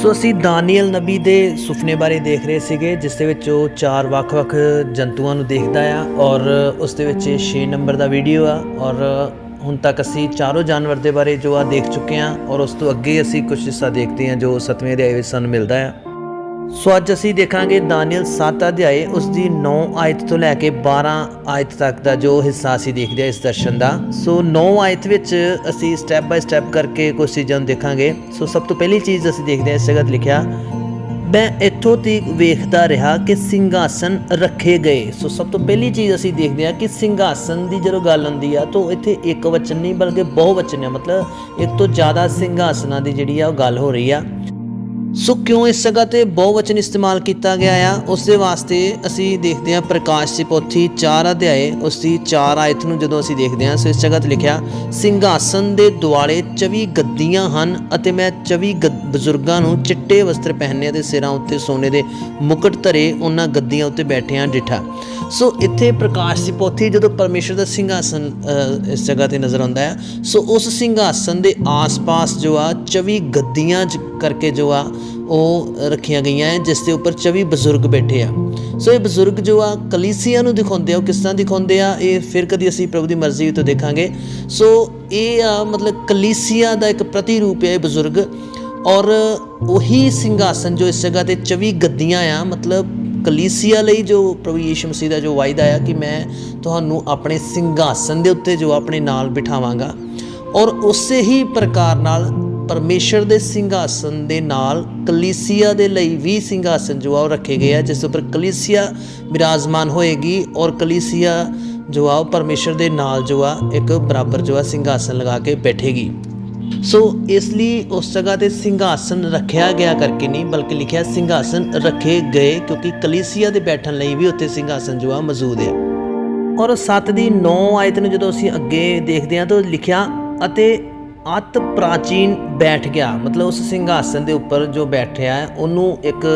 ਸੋ ਅਸੀਂ ਦਾਨੀਅਲ ਨਬੀ ਦੇ ਸੁਪਨੇ ਬਾਰੇ ਦੇਖ ਰਹੇ ਸੀਗੇ, ਜਿਸ ਦੇ ਵਿੱਚ ਉਹ ਚਾਰ ਵੱਖ-ਵੱਖ ਜੰਤੂਆਂ ਨੂੰ ਦੇਖਦਾ ਆ ਔਰ ਉਸ ਦੇ ਵਿੱਚ 6 ਨੰਬਰ ਦਾ ਵੀਡੀਓ ਆ ਔਰ ਹੁਣ ਤੱਕ ਅਸੀਂ ਚਾਰੋਂ ਜਾਨਵਰ ਦੇ ਬਾਰੇ ਜੋ ਆ ਦੇਖ ਚੁੱਕੇ ਆ ਔਰ ਉਸ ਤੋਂ ਅੱਗੇ ਅਸੀਂ ਕੁਝ ਹਿੱਸਾ ਦੇਖਦੇ ਹਾਂ ਜੋ ਸਤਵੇਂ ਅਧਿਆਏ ਵਿੱਚ ਸਾਨੂੰ ਮਿਲਦਾ ਆ। ਸੋ ਅੱਜ ਅਸੀਂ ਦੇਖਾਂਗੇ ਦਾਨੀਅਲ 7 ਅਧਿਆਏ, ਉਸ ਦੀ 9 ਆਇਤ ਤੋਂ ਲੈ ਕੇ 12 ਆਇਤ ਤੱਕ ਦਾ ਜੋ ਹਿੱਸਾ ਅਸੀਂ ਦੇਖਦੇ ਹਾਂ ਇਸ ਦਰਸ਼ਨ ਦਾ। ਸੋ 9 ਆਇਤ ਵਿੱਚ ਅਸੀਂ ਸਟੈਪ ਬਾਈ ਸਟੈਪ ਕਰਕੇ ਕੁਝ ਚੀਜ਼ਾਂ ਨੂੰ ਦੇਖਾਂਗੇ। ਸੋ ਸਭ ਤੋਂ ਪਹਿਲੀ ਚੀਜ਼ ਅਸੀਂ ਦੇਖਦੇ ਹਾਂ, ਇਸ ਜਗ੍ਹਾ ਤੇ ਲਿਖਿਆ, ਮੈਂ ਇੱਥੋਂ ਤੀਕ ਵੇਖਦਾ ਰਿਹਾ ਕਿ ਸਿੰਘਾਸਨ ਰੱਖੇ ਗਏ। ਸੋ ਸਭ ਤੋਂ ਪਹਿਲੀ ਚੀਜ਼ ਅਸੀਂ ਦੇਖਦੇ ਹਾਂ ਕਿ ਸਿੰਘਾਸਨ ਦੀ ਜਦੋਂ ਗੱਲ ਹੁੰਦੀ ਆ, ਤਾਂ ਇੱਥੇ ਇੱਕ ਵਚਨ ਨਹੀਂ, ਬਲਕਿ ਬਹੁ ਵਚਨ ਹੈ ਮਤਲਬ ਇੱਕ ਤੋਂ ਜ਼ਿਆਦਾ ਸਿੰਘਾਸਨਾਂ ਦੀ ਜਿਹੜੀ ਆ ਉਹ ਗੱਲ ਹੋ ਰਹੀ ਆ। ਸੋ ਕਿਉਂ ਇਸ ਜਗ੍ਹਾ ਤੇ ਬਹੁਵਚਨ ਇਸਤੇਮਾਲ ਕੀਤਾ ਗਿਆ ਆ? ਉਸ ਦੇ ਵਾਸਤੇ ਅਸੀਂ ਦੇਖਦੇ ਹਾਂ ਪ੍ਰਕਾਸ਼ ਦੀ ਪੋਥੀ 4 ਅਧਿਆਏ ਉਸ ਦੀ 4 ਆਇਤ ਨੂੰ ਜਦੋਂ ਅਸੀਂ ਦੇਖਦੇ ਹਾਂ, ਸੋ ਇਸ ਜਗ੍ਹਾ ਤੇ ਲਿਖਿਆ, ਸਿੰਘਾਸਨ ਦੇ ਦੁਆਲੇ 24 ਗੱਦੀਆਂ ਹਨ ਅਤੇ ਮੈਂ 24 ਗੱਦ- ਬਜ਼ੁਰਗਾਂ ਨੂੰ ਚਿੱਟੇ ਵਸਤਰ ਪਹਿਨੇ ਅਤੇ ਸਿਰਾਂ ਉੱਤੇ ਸੋਨੇ ਦੇ ਮੁਕਟ ਧਰੇ ਉਹਨਾਂ ਗੱਦੀਆਂ ਉੱਤੇ ਬੈਠਿਆਂ ਡਿਠਾ। ਸੋ ਇੱਥੇ ਪ੍ਰਕਾਸ਼ ਦੀ ਪੋਥੀ ਜਦੋਂ ਪਰਮੇਸ਼ਰ ਦਾ ਸਿੰਘਾਸਨ ਇਸ ਜਗ੍ਹਾ ਤੇ ਨਜ਼ਰ ਆਉਂਦਾ ਹੈ, ਸੋ ਉਸ ਸਿੰਘਾਸਨ ਦੇ ਆਸ-ਪਾਸ ਜੋ ਆ 24 ਗੱਦੀਆਂ ਜ- ਕਰਕੇ ਜੋ ਆ ਉਹ ਰੱਖੀਆਂ ਗਈਆਂ ਹੈ, ਜਿਸ ਦੇ ਉੱਪਰ 24 ਬਜ਼ੁਰਗ ਬੈਠੇ ਆ। ਸੋ ਇਹ ਬਜ਼ੁਰਗ ਜੋ ਆ, ਕਲੀਸੀਆ ਨੂੰ ਦਿਖਾਉਂਦੇ ਆ, ਉਹ ਕਿਸ ਤਰ੍ਹਾਂ ਦਿਖਾਉਂਦੇ ਆ, ਇਹ ਫਿਰ ਕਦੀ ਅਸੀਂ ਪ੍ਰਭੂ ਦੀ ਮਰਜ਼ੀ ਤੋਂ ਦੇਖਾਂਗੇ। ਸੋ ਇਹ ਆ, ਮਤਲਬ ਕਲੀਸੀਆ ਦਾ ਇੱਕ ਪ੍ਰਤੀਰੂਪ ਹੈ ਇਹ ਬਜ਼ੁਰਗ। ਔਰ ਉਹੀ ਸਿੰਘਾਸਨ ਜੋ ਇਸ ਜਗ੍ਹਾ ਤੇ 24 ਗੱਦੀਆਂ ਆ, ਮਤਲਬ ਕਲੀਸੀਆ ਲਈ ਜੋ ਪ੍ਰਭੂ ਯੀਸ਼ੂ ਮਸੀਹ ਦਾ ਜੋ ਵਾਅਦਾ ਆ ਕਿ ਮੈਂ ਤੁਹਾਨੂੰ ਆਪਣੇ ਸਿੰਘਾਸਨ ਦੇ ਉੱਤੇ ਜੋ ਆਪਣੇ ਨਾਲ ਬਿਠਾਵਾਂਗਾ। ਔਰ ਉਸੇ ਹੀ ਪ੍ਰਕਾਰ ਨਾਲ ਪਰਮੇਸ਼ਰ ਦੇ ਸਿੰਘਾਸਨ ਦੇ ਨਾਲ ਕਲੀਸਿਆ ਦੇ ਲਈ ਵੀ ਸਿੰਘਾਸਨ ਜੋ ਆ ਉਹ ਰੱਖੇ ਗਏ ਆ, ਜਿਸ ਉੱਪਰ ਕਲੀਸਿਆ ਬਿਰਾਜਮਾਨ ਹੋਏਗੀ ਔਰ ਕਲੀਸਿਆ ਜੋ ਆ ਉਹ ਪਰਮੇਸ਼ਰ ਦੇ ਨਾਲ ਜੋ ਆ ਇੱਕ ਬਰਾਬਰ ਜੋ ਆ ਸਿੰਘਾਸਨ ਲਗਾ ਕੇ ਬੈਠੇਗੀ। ਸੋ ਇਸ ਲਈ ਉਸ ਜਗ੍ਹਾ ਤੇ ਸਿੰਘਾਸਨ ਰੱਖਿਆ ਗਿਆ ਕਰਕੇ ਨਹੀਂ, ਬਲਕਿ ਲਿਖਿਆ ਸਿੰਘਾਸਨ ਰੱਖੇ ਗਏ, ਕਿਉਂਕਿ ਕਲੀਸਿਆ ਦੇ ਬੈਠਣ ਲਈ ਵੀ ਉੱਥੇ ਸਿੰਘਾਸਨ ਜੋ ਆ ਮੌਜੂਦ ਹੈ। ਔਰ 7 ਦੀ 9 ਆਇਤ ਨੂੰ ਜਦੋਂ ਅਸੀਂ ਅੱਗੇ ਦੇਖਦੇ ਹਾਂ ਤਾਂ ਲਿਖਿਆ ਅਤੇ ਅਤ ਪ੍ਰਾਚੀਨ ਬੈਠ ਗਿਆ। ਮਤਲਬ ਉਸ ਸਿੰਘਾਸਨ ਦੇ ਉੱਪਰ ਜੋ ਬੈਠਿਆ ਹੈ ਉਹਨੂੰ ਇੱਕ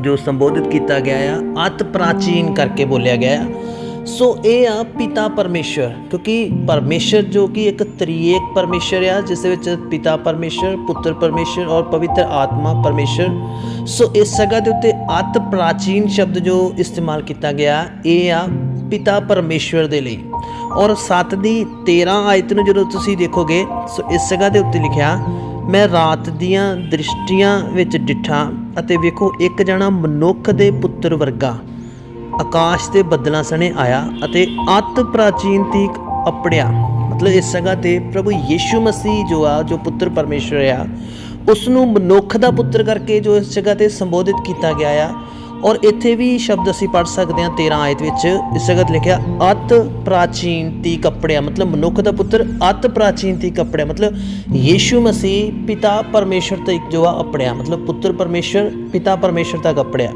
ਜੋ ਸੰਬੋਧਿਤ ਕੀਤਾ ਗਿਆ ਆ, ਅਤ ਪ੍ਰਾਚੀਨ ਕਰਕੇ ਬੋਲਿਆ ਗਿਆ ਆ। ਸੋ ਇਹ ਆ ਪਿਤਾ ਪਰਮੇਸ਼ਰ ਕਿਉਂਕਿ ਪਰਮੇਸ਼ਰ ਜੋ ਕਿ ਇੱਕ ਤ੍ਰਿਏਕ ਪਰਮੇਸ਼ਰ ਆ, ਜਿਸ ਵਿੱਚ ਪਿਤਾ ਪਰਮੇਸ਼ਰ ਪੁੱਤਰ ਪਰਮੇਸ਼ਰ ਔਰ ਪਵਿੱਤਰ ਆਤਮਾ ਪਰਮੇਸ਼ਰ ਸੋ ਇਸ ਜਗ੍ਹਾ ਦੇ ਉੱਤੇ ਅਤ ਪ੍ਰਾਚੀਨ ਸ਼ਬਦ ਜੋ ਇਸਤੇਮਾਲ ਕੀਤਾ ਗਿਆ, ਇਹ ਆ ਪਿਤਾ ਪਰਮੇਸ਼ਵਰ ਦੇ ਲਈ। ਔਰ 7 ਦੀ 13 ਆਇਤ ਨੂੰ ਜਦੋਂ ਤੁਸੀਂ ਦੇਖੋਗੇ, ਸੋ ਇਸ ਜਗ੍ਹਾ ਦੇ ਉੱਤੇ ਲਿਖਿਆ, ਮੈਂ ਰਾਤ ਦੀਆਂ ਦ੍ਰਿਸ਼ਟੀਆਂ ਵਿੱਚ ਡਿਠਾ ਅਤੇ ਵੇਖੋ ਇੱਕ ਜਣਾ ਮਨੁੱਖ ਦੇ ਪੁੱਤਰ ਵਰਗਾ ਆਕਾਸ਼ ਦੇ ਬੱਦਲਾਂ ਸਣੇ ਆਇਆ ਅਤੇ ਅਤ ਪ੍ਰਾਚੀਨ ਤੀਕ ਅਪੜਿਆ। ਮਤਲਬ ਇਸ ਜਗ੍ਹਾ ਤੇ ਪ੍ਰਭੂ ਯੀਸ਼ੂ ਮਸੀਹ ਜੋ ਆ, ਜੋ ਪੁੱਤਰ ਪਰਮੇਸ਼ਰ ਆ ਉਸ ਨੂੰ ਮਨੁੱਖ ਦਾ ਪੁੱਤਰ ਕਰਕੇ ਜੋ ਇਸ ਜਗ੍ਹਾ ਤੇ ਸੰਬੋਧਿਤ ਕੀਤਾ ਗਿਆ ਆ ਔਰ ਇੱਥੇ ਵੀ ਸ਼ਬਦ ਅਸੀਂ ਪੜ੍ਹ ਸਕਦੇ ਹਾਂ 13 ਆਇਤ ਵਿੱਚ। ਇਸ ਜਗ੍ਹਾ ਤੇ ਲਿਖਿਆ, ਅਤ ਪ੍ਰਾਚੀਨ ਤੀ ਕੱਪੜਿਆ, ਮਤਲਬ ਮਨੁੱਖ ਦਾ ਪੁੱਤਰ ਅਤ ਪ੍ਰਾਚੀਨ ਤੀ ਕੱਪੜਿਆ, ਮਤਲਬ ਯੀਸ਼ੂ ਮਸੀਹ ਪਿਤਾ ਪਰਮੇਸ਼ਰ ਤੱਕ ਜੋ ਆ ਅਪੜਿਆ ਮਤਲਬ ਪੁੱਤਰ ਪਰਮੇਸ਼ਰ, ਪਿਤਾ ਪਰਮੇਸ਼ਰ ਦਾ ਕੱਪੜਿਆ।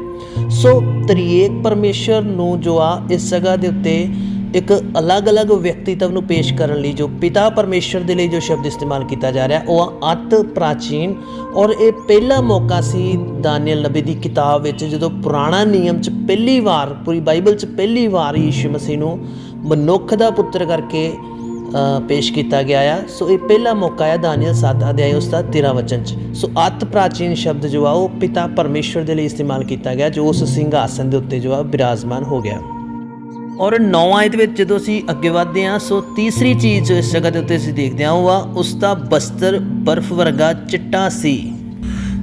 ਸੋ ਤ੍ਰਿਏਕ ਪਰਮੇਸ਼ਰ ਨੂੰ ਜੋ ਆ ਇਸ ਜਗ੍ਹਾ ਦੇ ਉੱਤੇ ਇੱਕ ਅਲੱਗ-ਅਲੱਗ ਵਿਅਕਤੀਤਵ ਨੂੰ ਪੇਸ਼ ਕਰਨ ਲਈ ਜੋ ਪਿਤਾ ਪਰਮੇਸ਼ਰ ਦੇ ਲਈ ਜੋ ਸ਼ਬਦ ਇਸਤੇਮਾਲ ਕੀਤਾ ਜਾ ਰਿਹਾ, ਉਹ ਆ ਅਤ ਪ੍ਰਾਚੀਨ ਔਰ ਇਹ ਪਹਿਲਾ ਮੌਕਾ ਸੀ ਦਾਨੀਅਲ ਨਬੀ ਦੀ ਕਿਤਾਬ ਵਿੱਚ ਜਦੋਂ ਪੁਰਾਣਾ ਨਿਯਮ 'ਚ ਪਹਿਲੀ ਵਾਰ, ਪੂਰੀ ਬਾਈਬਲ 'ਚ ਪਹਿਲੀ ਵਾਰ ਯੀਸ਼ੂ ਮਸੀਹ ਨੂੰ ਮਨੁੱਖ ਦਾ ਪੁੱਤਰ ਕਰਕੇ ਪੇਸ਼ ਕੀਤਾ ਗਿਆ ਆ। ਸੋ ਇਹ ਪਹਿਲਾ ਮੌਕਾ ਆ ਦਾਨੀਅਲ 7 ਅਧਿਆਇ ਉਸ ਦਾ 13 ਵਚਨ 'ਚ। ਸੋ ਅਤ ਪ੍ਰਾਚੀਨ ਸ਼ਬਦ ਜੋ ਆ, ਉਹ ਪਿਤਾ ਪਰਮੇਸ਼ਰ ਦੇ ਲਈ ਇਸਤੇਮਾਲ ਕੀਤਾ ਗਿਆ, ਜੋ ਉਸ ਸਿੰਘਾਸਨ ਦੇ ਉੱਤੇ ਜੋ ਆ, ਬਿਰਾਜਮਾਨ ਹੋ ਗਿਆ। ਔਰ 9 ਆਇਤ ਵਿੱਚ ਜਦੋਂ ਅਸੀਂ ਅੱਗੇ ਵਧਦੇ ਹਾਂ, ਸੋ ਤੀਸਰੀ ਚੀਜ਼ ਜੋ ਇਸ ਜਗ੍ਹਾ ਦੇ ਉੱਤੇ ਅਸੀਂ ਦੇਖਦੇ ਹਾਂ, ਉਹ ਆ, ਉਸ ਦਾ ਬਸਤਰ ਬਰਫ਼ ਵਰਗਾ ਚਿੱਟਾ ਸੀ।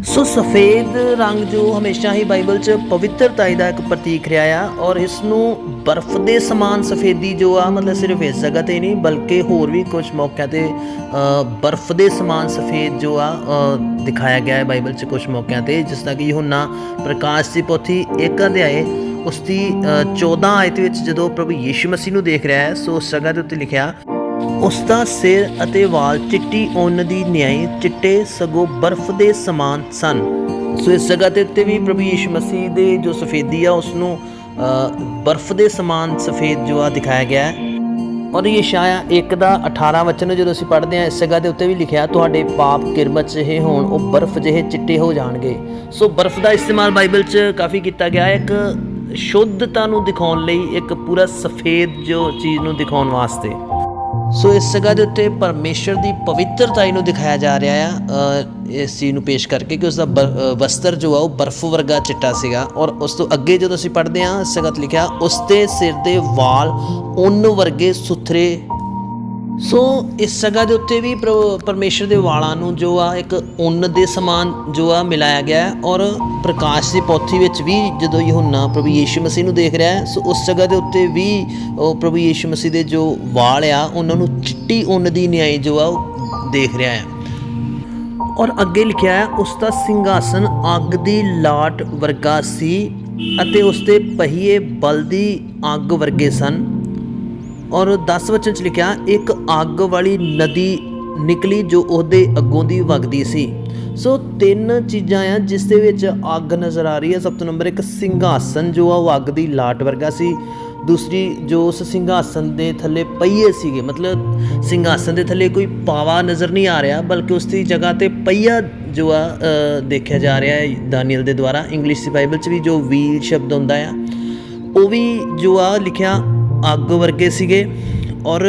ਸੋ ਸਫੇਦ ਰੰਗ ਜੋ ਹਮੇਸ਼ਾ ਹੀ ਬਾਈਬਲ 'ਚ ਪਵਿੱਤਰਤਾਈ ਦਾ ਇੱਕ ਪ੍ਰਤੀਕ ਰਿਹਾ ਆ, ਔਰ ਇਸ ਨੂੰ ਬਰਫ਼ ਦੇ ਸਮਾਨ ਸਫੇਦੀ ਜੋ ਆ, ਮਤਲਬ ਸਿਰਫ ਇਸ ਜਗ੍ਹਾ ਤੇ ਨਹੀਂ, ਬਲਕਿ ਹੋਰ ਵੀ ਕੁਝ ਮੌਕਿਆਂ ਤੇ ਬਰਫ਼ ਦੇ ਸਮਾਨ ਸਫੇਦ ਜੋ ਆ ਦਿਖਾਇਆ ਗਿਆ ਹੈ ਬਾਈਬਲ 'ਚ ਕੁਝ ਮੌਕਿਆਂ ਤੇ, ਜਿਸ ਤਰ੍ਹਾਂ ਕਿ ਯਹੋਨਾ ਪ੍ਰਕਾਸ਼ ਦੀ ਪੋਥੀ ਇੱਕ ਅਧਿਆਏ ਉਸ ਦੀ 14 ਆਇਤ ਵਿੱਚ ਜਦੋਂ ਪ੍ਰਭੂ ਯੀਸ਼ੂ ਮਸੀਹ ਨੂੰ ਦੇਖ ਰਿਹਾ ਹੈ, ਸੋ ਉਸ ਜਗ੍ਹਾ ਦੇ ਉੱਤੇ ਲਿਖਿਆ ਉਸ ਦਾ ਸਿਰ ਅਤੇ ਵਾਲ ਚਿੱਟੀ ਓਨ ਦੀ ਨਿਆਈ, ਚਿੱਟੇ ਸਗੋਂ ਬਰਫ਼ ਦੇ ਸਮਾਨ ਸਨ। ਸੋ ਇਸ ਜਗ੍ਹਾ ਦੇ ਉੱਤੇ ਵੀ ਪ੍ਰਭੂ ਯੀਸ਼ੂ ਮਸੀਹ ਦੇ ਜੋ ਸਫੇਦੀ ਆ ਉਸ ਨੂੰ ਬਰਫ਼ ਦੇ ਸਮਾਨ ਸਫੇਦ ਜੋ ਆ ਦਿਖਾਇਆ ਗਿਆ ਹੈ। ਔਰ ਯਸ਼ਾਇਆ 1 ਦਾ 18 ਵਚਨ ਜਦੋਂ ਅਸੀਂ ਪੜ੍ਹਦੇ ਹਾਂ, ਇਸ ਜਗ੍ਹਾ ਦੇ ਉੱਤੇ ਵੀ ਲਿਖਿਆ, ਤੁਹਾਡੇ ਪਾਪ ਕਿਰਮਤ ਜਿਹੇ ਹੋਣ, ਉਹ ਬਰਫ਼ ਜਿਹੇ ਚਿੱਟੇ ਹੋ ਜਾਣਗੇ। ਸੋ ਬਰਫ਼ ਦਾ ਇਸਤੇਮਾਲ ਬਾਈਬਲ 'ਚ ਕਾਫੀ ਕੀਤਾ ਗਿਆ ਹੈ। ਇੱਕ ਸ਼ੁੱਧਤਾ ਨੂੰ ਦਿਖਾਉਣ ਲਈ ਇੱਕ ਪੂਰਾ ਸਫੇਦ ਜੋ ਚੀਜ਼ ਨੂੰ ਦਿਖਾਉਣ ਵਾਸਤੇ। ਸੋ ਇਸ ਜਗ੍ਹਾ ਦੇ ਉੱਤੇ ਪਰਮੇਸ਼ਰ ਦੀ ਪਵਿੱਤਰਤਾ ਨੂੰ ਦਿਖਾਇਆ ਜਾ ਰਿਹਾ ਆ। ਇਸ ਚੀਜ਼ ਨੂੰ ਪੇਸ਼ ਕਰਕੇ ਕਿ ਉਸ ਦਾ ਬ- ਵਸਤਰ ਜੋ ਆ ਉਹ ਬਰਫ਼ ਵਰਗਾ ਚਿੱਟਾ ਸੀਗਾ ਔਰ ਉਸ ਤੋਂ ਅੱਗੇ ਜਦੋਂ ਅਸੀਂ ਪੜ੍ਹਦੇ ਹਾਂ ਇਸ ਜਗ੍ਹਾ ਤੇ ਲਿਖਿਆ, ਉਸ ਦੇ ਸਿਰ ਦੇ ਵਾਲ ਉੱਨ ਵਰਗੇ ਸੁਥਰੇ ਸੋ ਇਸ ਜਗ੍ਹਾ ਦੇ ਉੱਤੇ ਵੀ ਪ੍ਰਭ- ਪਰਮੇਸ਼ਰ ਦੇ ਵਾਲਾਂ ਨੂੰ ਜੋ ਆ ਇੱਕ ਉੱਨ ਦੇ ਸਮਾਨ ਜੋ ਆ ਮਿਲਾਇਆ ਗਿਆ ਔਰ ਪ੍ਰਕਾਸ਼ ਦੀ ਪੋਥੀ ਵਿੱਚ ਵੀ ਜਦੋਂ ਯਹੋਨਾ ਪ੍ਰਭੂ ਯੀਸ਼ੂ ਮਸੀਹ ਨੂੰ ਦੇਖ ਰਿਹਾ ਹੈ, ਸੋ ਉਸ ਜਗ੍ਹਾ ਦੇ ਉੱਤੇ ਵੀ ਉਹ ਪ੍ਰਭੂ ਯੀਸ਼ੂ ਮਸੀਹ ਦੇ ਜੋ ਵਾਲ ਆ, ਉਹਨਾਂ ਨੂੰ ਚਿੱਟੀ ਉੱਨ ਦੀ ਨਿਆਈ ਜੋ ਆ ਉਹ ਦੇਖ ਰਿਹਾ ਹੈ। ਔਰ ਅੱਗੇ ਲਿਖਿਆ ਹੈ, ਉਸ ਦਾ ਸਿੰਘਾਸਨ ਅੱਗ ਦੀ ਲਾਟ ਵਰਗਾ ਸੀ ਅਤੇ ਉਸ ਦੇ ਪਹੀਏ ਬਲਦੀ ਅੱਗ ਵਰਗੇ ਸਨ। ਔਰ 10 ਵਚਨ ਚ ਲਿਖਿਆ, ਇੱਕ ਅੱਗ ਵਾਲੀ ਨਦੀ ਨਿਕਲੀ ਜੋ ਉਹਦੇ ਅੱਗੋਂ ਦੀ ਵਗਦੀ ਸੀ। ਸੋ ਤਿੰਨ ਚੀਜ਼ਾਂ ਆ ਜਿਸ ਦੇ ਵਿੱਚ ਅੱਗ ਨਜ਼ਰ ਆ ਰਹੀ ਹੈ। ਸਭ ਤੋਂ ਨੰਬਰ ਇੱਕ ਸਿੰਘਾਸਨ ਜੋ ਆ, ਉਹ ਅੱਗ ਦੀ ਲਾਟ ਵਰਗਾ ਸੀ। ਦੂਸਰੀ, ਜੋ ਉਸ ਸਿੰਘਾਸਨ ਦੇ ਥੱਲੇ ਪਹੀਏ ਸੀਗੇ, ਮਤਲਬ ਸਿੰਘਾਸਨ ਦੇ ਥੱਲੇ ਕੋਈ ਪਾਵਾ ਨਜ਼ਰ ਨਹੀਂ ਆ ਰਿਹਾ, ਬਲਕਿ ਉਸ ਦੀ ਜਗ੍ਹਾ ਤੇ ਪਹੀਆ ਜੋ ਆ ਦੇਖਿਆ ਜਾ ਰਿਹਾ ਹੈ ਦਾਨੀਅਲ ਦੇ ਦੁਆਰਾ। ਇੰਗਲਿਸ਼ ਬਾਈਬਲ 'ਚ ਵੀ ਜੋ ਵੀਲ ਸ਼ਬਦ ਹੁੰਦਾ ਆ, ਉਹ ਵੀ ਜੋ ਆ ਲਿਖਿਆ ਅੱਗ ਵਰਗੇ ਸੀਗੇ ਔਰ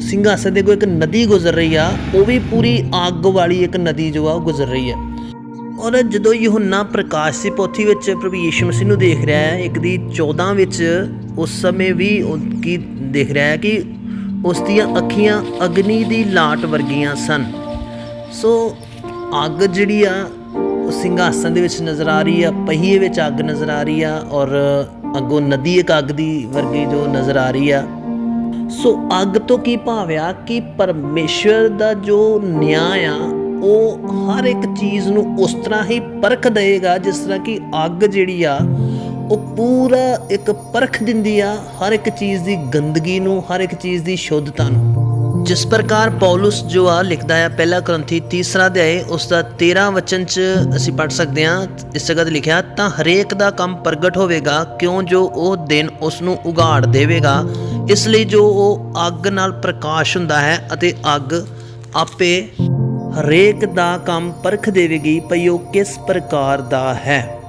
ਸਿੰਘਾਸਨ ਦੇ ਕੋਲ ਇੱਕ ਨਦੀ ਗੁਜ਼ਰ ਰਹੀ ਆ, ਉਹ ਵੀ ਪੂਰੀ ਅੱਗ ਵਾਲੀ ਇੱਕ ਨਦੀ ਜੋ ਆ, ਉਹ ਗੁਜ਼ਰ ਰਹੀ ਹੈ ਔਰ ਜਦੋਂ ਯਹੋਨਾ ਪ੍ਰਕਾਸ਼ ਸੀ ਪੋਥੀ ਵਿੱਚ ਪ੍ਰਭੂ ਯੀਸ਼ੂ ਮਸੀਹ ਨੂੰ ਦੇਖ ਰਿਹਾ ਹੈ, ਇੱਕ ਦੀ 14 ਵਿੱਚ ਉਸ ਸਮੇਂ ਵੀ ਉਹ ਕੀ ਦੇਖ ਰਿਹਾ ਹੈ ਕਿ ਉਸ ਦੀਆਂ ਅੱਖੀਆਂ ਅਗਨੀ ਦੀ ਲਾਟ ਵਰਗੀਆਂ ਸਨ। ਸੋ ਅੱਗ ਜਿਹੜੀ ਆ, ਉਹ ਸਿੰਘਾਸਨ ਦੇ ਵਿੱਚ ਨਜ਼ਰ ਆ ਰਹੀ ਆ, ਪਹੀਏ ਵਿੱਚ ਅੱਗ ਨਜ਼ਰ ਆ ਰਹੀ ਆ ਔਰ ਅੱਗੋਂ ਨਦੀ ਇੱਕ ਅੱਗ ਦੀ ਵਰਗੀ ਜੋ ਨਜ਼ਰ ਆ ਰਹੀ ਆ। ਸੋ ਅੱਗ ਤੋਂ ਕੀ ਭਾਵਿਆ ਕਿ ਪਰਮੇਸ਼ਰ ਦਾ ਜੋ ਨਿਆਂ ਆ, ਉਹ ਹਰ ਇੱਕ ਚੀਜ਼ ਨੂੰ ਉਸ ਤਰ੍ਹਾਂ ਹੀ ਪਰਖ ਦੇਗਾ ਜਿਸ ਤਰ੍ਹਾਂ ਕਿ ਅੱਗ ਜਿਹੜੀ ਆ, ਉਹ ਪੂਰਾ ਇੱਕ ਪਰਖ ਦਿੰਦੀ ਆ ਹਰ ਇੱਕ ਚੀਜ਼ ਦੀ ਗੰਦਗੀ ਨੂੰ, ਹਰ ਇੱਕ ਚੀਜ਼ ਦੀ ਸ਼ੁੱਧਤਾ ਨੂੰ। ਜਿਸ ਪ੍ਰਕਾਰ ਪੌਲਸ ਜੋ ਆ ਲਿਖਦਾ ਹੈ ਪਹਿਲਾ ਕਰੰਥੀ ਤੀਸਰਾ ਅਧਿਆਇ ਉਸ ਦਾ 13 ਵਚਨ ਚ ਅਸੀਂ ਪੜ੍ਹ ਸਕਦੇ ਹਾਂ, ਇਸ ਜਗ੍ਹਾ ਤੇ ਲਿਖਿਆ, ਤਾਂ ਹਰੇਕ ਦਾ ਕੰਮ ਪ੍ਰਗਟ ਹੋਵੇਗਾ, ਕਿਉਂ ਜੋ ਉਹ ਦਿਨ ਉਸ ਨੂੰ ਉਗਾੜ ਦੇਵੇਗਾ? ਇਸ ਲਈ ਜੋ ਉਹ ਅੱਗ ਨਾਲ ਪ੍ਰਕਾਸ਼ ਹੁੰਦਾ ਹੈ ਅਤੇ ਅੱਗ ਆਪੇ ਹਰੇਕ ਦਾ ਕੰਮ ਪਰਖ ਦੇਵੇਗੀ ਭਈ ਉਹ ਕਿਸ ਪ੍ਰਕਾਰ ਦਾ ਹੈ?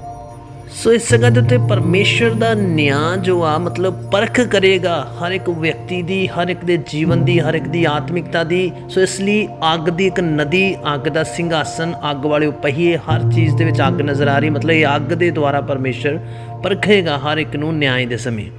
ਸੋ ਇਸ ਜਗ੍ਹਾ ਦੇ ਉੱਤੇ ਪਰਮੇਸ਼ਰ ਦਾ ਨਿਆਂ ਜੋ ਆ, ਮਤਲਬ ਪਰਖ ਕਰੇਗਾ ਹਰ ਇੱਕ ਵਿਅਕਤੀ ਦੀ, ਹਰ ਇੱਕ ਦੇ ਜੀਵਨ ਦੀ, ਹਰ ਇੱਕ ਦੀ ਆਤਮਿਕਤਾ ਦੀ। ਸੋ ਇਸ ਲਈ ਅੱਗ ਦੀ ਇੱਕ ਨਦੀ, ਅੱਗ ਦਾ ਸਿੰਘਾਸਨ, ਅੱਗ ਵਾਲੇ ਉਹ ਪਹੀਏ ਹਰ ਚੀਜ਼ ਦੇ ਵਿੱਚ ਅੱਗ ਨਜ਼ਰ ਆ ਰਹੀ। ਮਤਲਬ ਇਹ ਅੱਗ ਦੇ ਦੁਆਰਾ ਪਰਮੇਸ਼ਰ ਪਰਖੇਗਾ ਹਰ ਇੱਕ ਨੂੰ ਨਿਆਂ ਦੇ ਸਮੇਂ।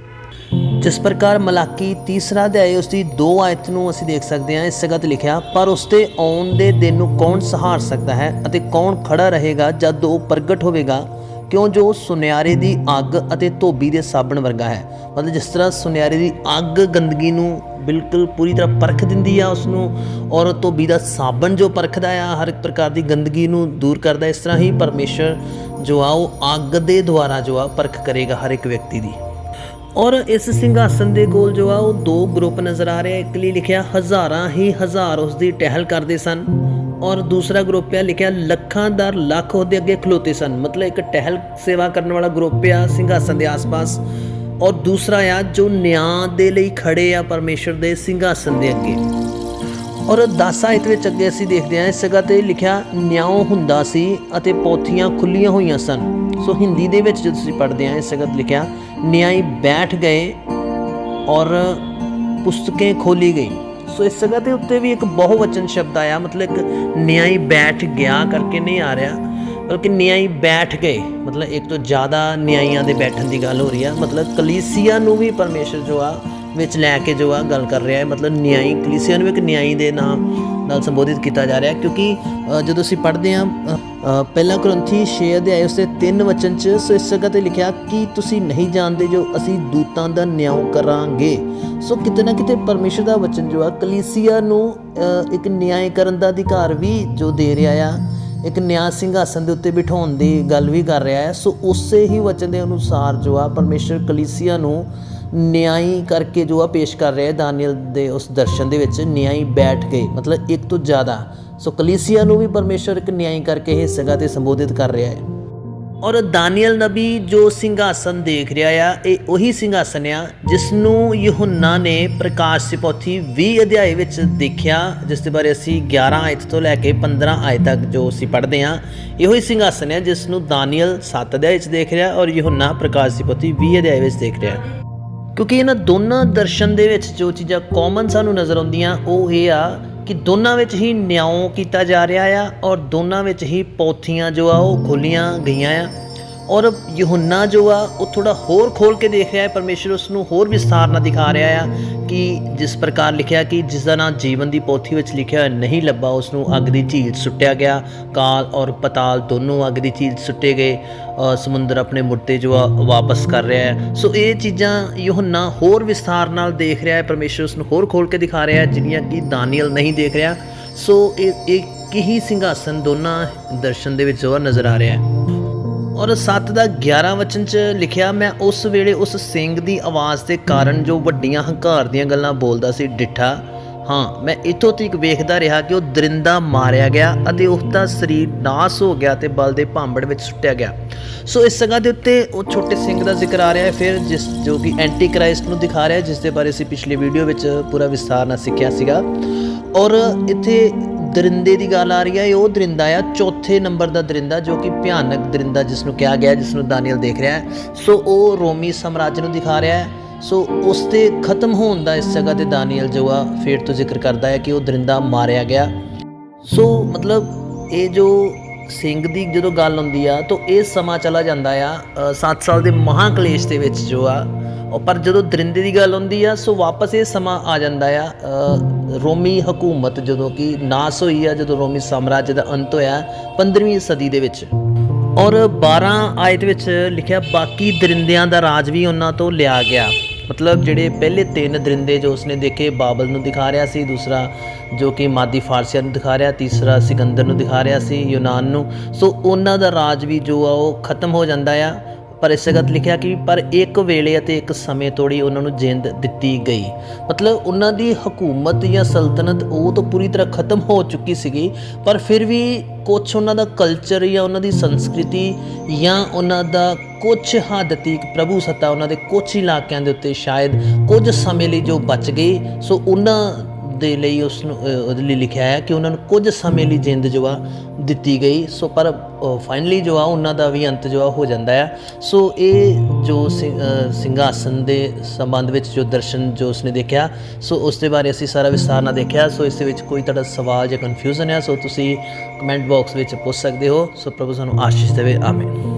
ਜਿਸ ਪ੍ਰਕਾਰ ਮਲਾਕੀ ਤੀਸਰਾ ਅਧਿਆਇ, ਉਸ ਦੀ 2 ਆਇਤ ਨੂੰ ਅਸੀਂ ਦੇਖ ਸਕਦੇ ਹਾਂ। ਇਸ ਜਗ੍ਹਾ ਤੇ ਲਿਖਿਆ, ਪਰ ਉਸ ਤੇ ਆਉਣ ਦੇ ਦਿਨ ਨੂੰ ਕੌਣ ਸਹਾਰ ਸਕਦਾ ਹੈ ਅਤੇ ਕੌਣ ਖੜਾ ਰਹੇਗਾ ਜਦ ਉਹ ਪ੍ਰਗਟ ਹੋਵੇਗਾ? ਕਿਉਂ ਜੋ ਸੁਨਿਆਰੇ ਦੀ ਅੱਗ ਅਤੇ ਧੋਬੀ ਦੇ ਸਾਬਣ ਵਰਗਾ ਹੈ? ਮਤਲਬ ਜਿਸ ਤਰ੍ਹਾਂ ਸੁਨਿਆਰੇ ਦੀ ਅੱਗ ਗੰਦਗੀ ਨੂੰ ਬਿਲਕੁਲ ਪੂਰੀ ਤਰ੍ਹਾਂ ਪਰਖ ਦਿੰਦੀ ਆ ਉਸ ਨੂੰ ਔਰ ਧੋਬੀ ਦਾ ਸਾਬਣ ਜੋ ਪਰਖਦਾ ਆ, ਹਰ ਇੱਕ ਪ੍ਰਕਾਰ ਦੀ ਗੰਦਗੀ ਨੂੰ ਦੂਰ ਕਰਦਾ, ਇਸ ਤਰ੍ਹਾਂ ਹੀ ਪਰਮੇਸ਼ਰ ਜੋ ਆ, ਉਹ ਅੱਗ ਦੇ ਦੁਆਰਾ ਜੋ ਆ, ਪਰਖ ਕਰੇਗਾ ਹਰ ਇੱਕ ਵਿਅਕਤੀ ਦੀ। ਔਰ ਇਸ ਸਿੰਘਾਸਨ ਦੇ ਕੋਲ ਜੋ ਆ, ਉਹ ਦੋ ਗਰੁੱਪ ਨਜ਼ਰ ਆ ਰਿਹਾ ਇੱਕ ਲਈ ਲਿਖਿਆ, ਹਜ਼ਾਰਾਂ ਹੀ ਹਜ਼ਾਰ ਉਸ ਦੀ ਟਹਿਲ ਕਰਦੇ ਸਨ। ਔਰ ਦੂਸਰਾ ਗਰੁੱਪ ਆ, ਲਿਖਿਆ ਲੱਖਾਂ ਦਰ ਲੱਖ ਉਹਦੇ ਅੱਗੇ ਖਲੋਤੇ ਸਨ। ਮਤਲਬ ਇੱਕ ਟਹਿਲ ਸੇਵਾ ਕਰਨ ਵਾਲਾ ਗਰੁੱਪ ਆ, ਸਿੰਘਾਸਨ ਦੇ ਆਸ-ਪਾਸ। ਔਰ ਦੂਸਰਾ ਆ, ਜੋ ਨਿਆਂ ਦੇ ਲਈ ਖੜੇ ਆ ਪਰਮੇਸ਼ਰ ਦੇ ਸਿੰਘਾਸਨ ਦੇ ਅੱਗੇ। ਔਰ 10 ਆਇਤ ਵਿੱਚ ਅੱਗੇ ਅਸੀਂ ਦੇਖਦੇ ਹਾਂ, ਇਸ ਜਗ੍ਹਾ ਤੇ ਲਿਖਿਆ, ਨਿਆਂ ਹੁੰਦਾ ਸੀ ਅਤੇ ਪੋਥੀਆਂ ਖੁੱਲੀਆਂ ਹੋਈਆਂ ਸਨ। ਸੋ ਹਿੰਦੀ ਦੇ ਵਿੱਚ ਜਦੋਂ ਤੁਸੀਂ ਪੜ੍ਹਦੇ ਹਾਂ, ਇਸ ਜਗ੍ਹਾ ਤੇ ਲਿਖਿਆ ਨਿਆਈ ਬੈਠ ਗਏ ਔਰ ਪੁਸਤकें ਖੋਲੀ ਗਈ ਸੋ ਇਸ ਜਗ੍ਹਾ ਦੇ ਉੱਤੇ ਵੀ ਇੱਕ ਬਹੁਵਚਨ ਸ਼ਬਦ ਆਇਆ, ਮਤਲਬ ਇੱਕ ਨਿਆਈ ਬੈਠ ਗਿਆ ਕਰਕੇ ਨਹੀਂ ਆ ਰਿਹਾ, ਬਲਕਿ ਨਿਆਈ ਬੈਠ ਗਏ, ਮਤਲਬ ਇੱਕ ਤੋਂ ਜ਼ਿਆਦਾ ਨਿਆਈਆਂ ਦੇ ਬੈਠਣ ਦੀ ਗੱਲ ਹੋ ਰਹੀ ਆ, ਮਤਲਬ ਕਲੀਸਿਆ ਨੂੰ ਵੀ ਪਰਮੇਸ਼ਰ ਜੋ ਆ, ਵਿੱਚ ਲੈ ਕੇ ਜੋ ਆ ਗੱਲ ਕਰ ਰਿਹਾ ਹੈ, ਮਤਲਬ ਨਿਆਈ, ਕਲੀਸਿਆ ਨੂੰ ਇੱਕ ਨਿਆਈ ਦੇ ਨਾਮ ਨਾਲ ਸੰਬੋਧਿਤ ਕੀਤਾ ਜਾ ਰਿਹਾ ਕਿਉਂਕਿ ਜਦੋਂ ਅਸੀਂ ਪੜ੍ਹਦੇ ਹਾਂ ਅ, ਅ, ਪਹਿਲਾ ਕਰੰਥੀ 6 ਅਧਿਆਇ ਉਸ 3 ਵਚਨ ਚ ਸੋ ਇਸ ਜਗ੍ਹਾ ਤੇ ਲਿਖਿਆ ਕਿ ਤੁਸੀਂ ਨਹੀਂ ਜਾਣਦੇ ਜੋ ਅਸੀਂ ਦੂਤਾਂ ਦਾ ਨਿਆਂ ਕਰਾਂਗੇ। ਸੋ ਕਿਤੇ ਨਾ ਕਿਤੇ ਪਰਮੇਸ਼ਰ ਦਾ ਵਚਨ ਜੋ ਆ ਕਲੀਸੀਆ ਨੂੰ ਇੱਕ ਨਿਆਂ ਕਰਨ ਦਾ ਅਧਿਕਾਰ ਵੀ ਜੋ ਦੇ ਰਿਹਾ ਆ ਇੱਕ ਨਿਆਂ ਸਿੰਘਾਸਨ ਦੇ ਉੱਤੇ ਬਿਠਾਉਣ ਦੀ ਗੱਲ ਵੀ ਕਰ ਰਿਹਾ ਹੈ ਸੋ ਉਸੇ ਹੀ ਵਚਨ ਦੇ ਅਨੁਸਾਰ ਜੋ ਆ ਪਰਮੇਸ਼ਰ ਕਲੀਸੀਆ ਨੂੰ ਨਿਆਈ ਕਰਕੇ ਜੋ ਆ ਪੇਸ਼ ਕਰ ਰਿਹਾ ਹੈ ਦਾਨੀਅਲ ਦੇ ਉਸ ਦਰਸ਼ਨ ਦੇ ਵਿੱਚ, ਨਿਆਈ ਬੈਠ ਗਏ ਮਤਲਬ ਇੱਕ ਤੋਂ ਜ਼ਿਆਦਾ। ਸੋ ਕਲੀਸਿਆ ਨੂੰ ਵੀ ਪਰਮੇਸ਼ਰ ਇੱਕ ਨਿਆਈ ਕਰਕੇ ਇਹ ਜਗ੍ਹਾ ਤੇ ਸੰਬੋਧਿਤ ਕਰ ਰਿਹਾ ਹੈ। ਔਰ ਦਾਨੀਅਲ ਨਬੀ ਜੋ ਸਿੰਘਾਸਨ ਦੇਖ ਰਿਹਾ ਆ, ਇਹ ਉਹੀ ਸਿੰਘਾਸਨ ਆ ਜਿਸ ਨੂੰ ਯਹੋਨਾ ਨੇ ਪ੍ਰਕਾਸ਼ ਦੀ ਪੋਥੀ 20 ਅਧਿਆਏ ਵਿੱਚ ਦੇਖਿਆ, ਜਿਸ ਦੇ ਬਾਰੇ ਅਸੀਂ 11 ਆਇਤ ਤੋਂ ਲੈ ਕੇ 15 ਆਇਤ ਤੱਕ ਜੋ ਅਸੀਂ ਪੜ੍ਹਦੇ ਹਾਂ, ਇਹੋ ਹੀ ਸਿੰਘਾਸਨ ਆ ਜਿਸ ਨੂੰ ਦਾਨੀਅਲ 7 ਅਧਿਆਏ ਵਿੱਚ ਦੇਖ ਰਿਹਾ ਔਰ ਯਹੋਨਾ ਪ੍ਰਕਾਸ਼ ਦੀ ਪੋਥੀ 20 ਅਧਿਆਏ ਵਿੱਚ ਦੇਖ ਰਿਹਾ। ਕਿਉਂਕਿ ਇਹਨਾਂ ਦੋਨਾਂ ਦਰਸ਼ਨ ਦੇ ਵਿੱਚ ਜੋ ਚੀਜ਼ਾਂ ਕਾਮਨ ਸਾਨੂੰ ਨਜ਼ਰ ਆਉਂਦੀਆਂ, ਉਹ ਇਹ ਆ ਕਿ ਦੋਨਾਂ ਵਿੱਚ ਹੀ ਨਿਆਂ ਕੀਤਾ ਜਾ ਰਿਹਾ ਆ ਔਰ ਦੋਨਾਂ ਵਿੱਚ ਹੀ ਪੌਥੀਆਂ ਜੋ ਆ ਉਹ ਖੋਲੀਆਂ ਗਈਆਂ ਆ। ਔਰ ਯਹੋਨਾ ਜੋ ਆ, ਉਹ ਥੋੜਾ ਹੋਰ ਖੋਲ ਕੇ ਦੇਖ ਰਿਹਾ ਹੈ, ਪਰਮੇਸ਼ਰ ਉਸ ਨੂੰ ਹੋਰ ਵਿਸਥਾਰ ਨਾਲ ਦਿਖਾ ਰਿਹਾ ਆ ਕਿ ਜਿਸ ਪ੍ਰਕਾਰ ਲਿਖਿਆ ਕਿ ਜਿਸ ਦਾ ਨਾਮ ਜੀਵਨ ਦੀ ਪੋਥੀ ਵਿੱਚ ਲਿਖਿਆ ਨਹੀਂ ਲੱਭਾ, ਉਸ ਨੂੰ ਅੱਗ ਦੀ ਝੀਲ ਸੁੱਟਿਆ ਗਿਆ। ਕਾਲ ਔਰ ਪਤਾਲ ਦੋਨੋਂ ਅੱਗ ਦੀ ਝੀਲ ਸੁੱਟੇ ਗਏ ਸਮੁੰਦਰ ਆਪਣੇ ਮੁਰਤੇ ਜੋ ਆ, ਵਾਪਸ ਕਰ ਰਿਹਾ ਹੈ। ਸੋ ਇਹ ਚੀਜ਼ਾਂ ਯਹੋਨਾ ਹੋਰ ਵਿਸਥਾਰ ਨਾਲ ਦੇਖ ਰਿਹਾ ਹੈ, ਪਰਮੇਸ਼ਰ ਉਸ ਨੂੰ ਹੋਰ ਖੋਲ ਕੇ ਦਿਖਾ ਰਿਹਾ ਹੈ ਜਿਹੜੀਆਂ ਕਿ ਦਾਨੀਅਲ ਨਹੀਂ ਦੇਖ ਰਿਹਾ। ਸੋ ਇਹ ਇੱਕ ਹੀ ਸਿੰਘਾਸਨ ਦੋਨਾਂ ਦਰਸ਼ਨ ਦੇ ਵਿੱਚ ਜੋ ਆ, ਨਜ਼ਰ ਆ ਰਿਹਾ ਹੈ। ਔਰ 7 ਦਾ 11 ਵਚਨ ਚ ਲਿਖਿਆ, ਮੈਂ ਉਸ ਵੇਲੇ ਉਸ ਸਿੰਘ ਦੀ ਆਵਾਜ਼ ਦੇ ਕਾਰਨ ਜੋ ਵੱਡੀਆਂ ਹੰਕਾਰ ਦੀਆਂ ਗੱਲਾਂ ਬੋਲਦਾ ਸੀ, ਡਿੱਠਾ। ਹਾਂ, ਮੈਂ ਇਥੋਂ ਤੱਕ ਵੇਖਦਾ ਰਿਹਾ ਕਿ ਉਹ ਦਰਿੰਦਾ ਮਾਰਿਆ ਗਿਆ ਅਤੇ ਉਸ ਦਾ ਸਰੀਰ ਨਾਸ ਹੋ ਗਿਆ ਤੇ ਬਲ ਦੇ ਭਾਂਬੜ ਵਿੱਚ ਸੁੱਟਿਆ ਗਿਆ। ਸੋ ਇਸ ਜਗ੍ਹਾ ਦੇ ਉੱਤੇ ਉਹ ਛੋਟੇ ਸਿੰਘ ਦਾ ਜ਼ਿਕਰ ਆ ਰਿਹਾ ਹੈ, ਫਿਰ ਜਿਸ ਜੋ ਕਿ ਐਂਟੀ ਕ੍ਰਾਈਸਟ ਨੂੰ ਦਿਖਾ ਰਿਹਾ ਹੈ, ਜਿਸ ਦੇ ਬਾਰੇ ਅਸੀਂ ਪਿਛਲੀ ਵੀਡੀਓ ਵਿੱਚ ਪੂਰਾ ਵਿਸਥਾਰ ਨਾਲ ਸਿੱਖਿਆ ਸੀਗਾ। ਔਰ ਇੱਥੇ ਦਰਿੰਦੇ ਦੀ ਗੱਲ ਆ ਰਹੀ ਹੈ, ਇਹ ਉਹ ਦਰਿੰਦਾ ਆ, ਚੌਥੇ ਨੰਬਰ ਦਾ ਦਰਿੰਦਾ ਜੋ ਕਿ ਭਿਆਨਕ ਦਰਿੰਦਾ ਜਿਸ ਨੂੰ ਕਿਹਾ ਗਿਆ ਜਿਸ ਨੂੰ ਦਾਨੀਅਲ ਦੇਖ ਰਿਹਾ ਹੈ। ਸੋ ਉਹ ਰੋਮੀ ਸਾਮਰਾਜ ਨੂੰ ਦਿਖਾ ਰਿਹਾ ਹੈ। ਸੋ ਉਸ 'ਤੇ ਖਤਮ ਹੋਣ ਦਾ ਇਸ ਜਗ੍ਹਾ ਤੇ ਦਾਨੀਅਲ ਜੋ ਆ, ਫੇਰ ਤੋਂ ਜ਼ਿਕਰ ਕਰਦਾ ਹੈ ਕਿ ਉਹ ਦਰਿੰਦਾ ਮਾਰਿਆ ਗਿਆ। ਸੋ ਮਤਲਬ ਇਹ ਜੋ ਸਿੰਘ ਦੀ ਜਦੋਂ ਗੱਲ ਹੁੰਦੀ ਆ, ਤਾਂ ਇਹ ਸਮਾਂ ਚਲਾ ਜਾਂਦਾ ਆ 7 ਸਾਲ ਦੇ ਮਹਾਕਲੇਸ਼ ਦੇ ਵਿੱਚ ਜੋ ਆ ਪਰ ਜਦੋਂ ਦਰਿੰਦੇ ਦੀ ਗੱਲ ਹੁੰਦੀ ਆ, ਸੋ ਵਾਪਸ ਇਹ ਸਮਾਂ ਆ ਜਾਂਦਾ ਆ। ਰੋਮੀ ਹਕੂਮਤ ਜਦੋਂ ਕਿ ਨਾਸ ਹੋਈ ਆ, ਜਦੋਂ ਰੋਮੀ ਸਾਮਰਾਜ ਦਾ ਅੰਤ ਹੋਇਆ 15ਵੀਂ ਸਦੀ ਦੇ ਵਿੱਚ। ਔਰ 12 ਆਇਤ ਵਿੱਚ ਲਿਖਿਆ, ਬਾਕੀ ਦਰਿੰਦਿਆਂ ਦਾ ਰਾਜ ਵੀ ਉਹਨਾਂ ਤੋਂ ਲਿਆ ਗਿਆ। ਮਤਲਬ ਜਿਹੜੇ ਪਹਿਲੇ ਤਿੰਨ ਦਰਿੰਦੇ ਜੋ ਉਸਨੇ ਦੇਖੇ, ਬਾਬਲ ਨੂੰ ਦਿਖਾ ਰਿਹਾ ਸੀ, ਦੂਸਰਾ ਜੋ ਕਿ ਮਾਦੀ ਫਾਰਸੀਆ ਨੂੰ ਦਿਖਾ ਰਿਹਾ, ਤੀਸਰਾ ਸਿਕੰਦਰ ਨੂੰ ਦਿਖਾ ਰਿਹਾ ਸੀ, ਯੂਨਾਨ ਨੂੰ। ਸੋ ਉਹਨਾਂ ਦਾ ਰਾਜ ਵੀ ਜੋ ਆ, ਉਹ ਖਤਮ ਹੋ ਜਾਂਦਾ ਆ। ਪਰ ਇਸੇ ਜਗਤ ਲਿਖਿਆ ਕਿ ਪਰ ਇੱਕ ਵੇਲੇ ਅਤੇ ਇੱਕ ਸਮੇਂ ਤੋੜੀ ਉਹਨਾਂ ਨੂੰ ਜਿੰਦ ਦਿੱਤੀ ਗਈ। ਮਤਲਬ ਉਹਨਾਂ ਦੀ ਹਕੂਮਤ ਜਾਂ ਸਲਤਨਤ ਉਹ ਤਾਂ ਪੂਰੀ ਤਰ੍ਹਾਂ ਖਤਮ ਹੋ ਚੁੱਕੀ ਸੀਗੀ, ਪਰ ਫਿਰ ਵੀ ਕੁਝ ਉਹਨਾਂ ਦਾ ਕਲਚਰ ਜਾਂ ਉਹਨਾਂ ਦੀ ਸੰਸਕ੍ਰਿਤੀ ਜਾਂ ਉਹਨਾਂ ਦਾ ਕੁਝ ਹੱਦ ਤੱਕ ਪ੍ਰਭੂ ਸੱਤਾ ਉਹਨਾਂ ਦੇ ਕੁਝ ਇਲਾਕਿਆਂ ਦੇ ਉੱਤੇ ਸ਼ਾਇਦ ਕੁਝ ਸਮੇਂ ਲਈ ਜੋ ਬਚ ਗਈ, ਸੋ ਉਹਨਾਂ ਦੇ ਲਈ ਉਸ ਨੂੰ ਉਹਦੇ ਲਈ ਲਿਖਿਆ ਹੈ ਕਿ ਉਹਨਾਂ ਨੂੰ ਕੁਝ ਸਮੇਂ ਲਈ ਜਿੰਦ ਜੋ ਆ ਦਿੱਤੀ ਗਈ। ਸੋ ਪਰ ਫਾਈਨਲੀ ਜੋ ਆ, ਉਹਨਾਂ ਦਾ ਵੀ ਅੰਤ ਜੋ ਆ, ਹੋ ਜਾਂਦਾ ਆ। ਸੋ ਇਹ ਜੋ ਸਿੰ- ਸਿੰਘਾਸਨ ਦੇ ਸੰਬੰਧ ਵਿੱਚ ਜੋ ਦਰਸ਼ਨ ਜੋ ਉਸਨੇ ਦੇਖਿਆ, ਸੋ ਉਸ ਦੇ ਬਾਰੇ ਅਸੀਂ ਸਾਰਾ ਵਿਸਥਾਰ ਨਾਲ ਦੇਖਿਆ। ਸੋ ਇਸ ਦੇ ਵਿੱਚ ਕੋਈ ਤੁਹਾਡਾ ਸਵਾਲ ਜਾਂ ਕਨਫਿਊਜ਼ਨ ਹੈ ਸੋ ਤੁਸੀਂ ਕਮੈਂਟ ਬਾਕਸ ਵਿੱਚ ਪੁੱਛ ਸਕਦੇ ਹੋ। ਸੋ ਪ੍ਰਭੂ ਸਾਨੂੰ ਆਸ਼ੀਸ਼ ਦੇਵੇ, ਆਮੀਨ।